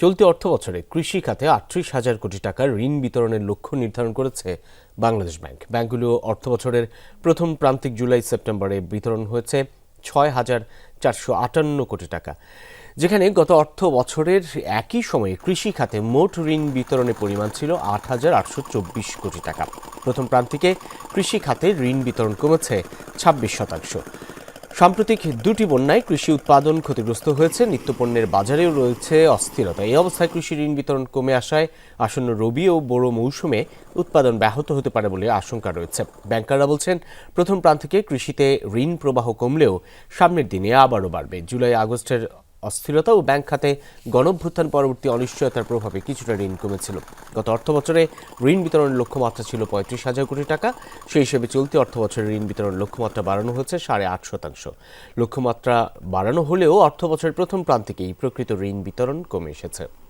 চলতি অর্থ বছরে কৃষি খাতে আটত্রিশ হাজার কোটি টাকার ঋণ বিতরণের লক্ষ্য নির্ধারণ করেছে বাংলাদেশ ব্যাংক। ব্যাংকগুলো অর্থ বছরের প্রথম প্রান্তিক জুলাই সেপ্টেম্বরে বিতরণ হয়েছে ছয় হাজার চারশো আটান্ন কোটি টাকা। যেখানে গত অর্থ বছরের একই সময়ে কৃষি খাতে মোট ঋণ বিতরণের পরিমাণ ছিল আট হাজার আটশো চব্বিশ কোটি টাকা। প্রথম প্রান্তিকে কৃষি খাতে ঋণ বিতরণ কমেছে ছাব্বিশ শতাংশ। সাম্প্রতিক দুটি বন্যায় কৃষি উৎপাদন ক্ষতিগ্রস্ত হয়েছে, নিত্যপণ্যের বাজারেও রয়েছে অস্থিরতা। এই অবস্থায় কৃষি ঋণ বিতরণ কমে আসায় আসন্ন রবি ও বড় মৌসুমে উৎপাদন ব্যাহত হতে পারে বলে আশঙ্কা রয়েছে। ব্যাংকাররা বলছেন, প্রথম প্রান্ত থেকে কৃষিতে ঋণ প্রবাহ কমলেও সামনের দিনে আবারও বাড়বে। জুলাই আগস্টের অস্থিরতা ও ব্যাংক খাতে গণভ্যুত্থান পরবর্তী অনিশ্চয়তার প্রভাবে কিছুটা ঋণ কমেছিল। গত অর্থ বছরে ঋণ বিতরণের লক্ষ্যমাত্রা ছিল পঁয়ত্রিশ হাজার কোটি টাকা। সেই হিসেবে চলতি অর্থ বছরে ঋণ বিতরণ লক্ষ্যমাত্রা বাড়ানো হয়েছে সাড়ে আট শতাংশ। লক্ষ্যমাত্রা বাড়ানো হলেও অর্থ বছরের প্রথম প্রান্তিকেই প্রকৃত ঋণ বিতরণ কমে এসেছে।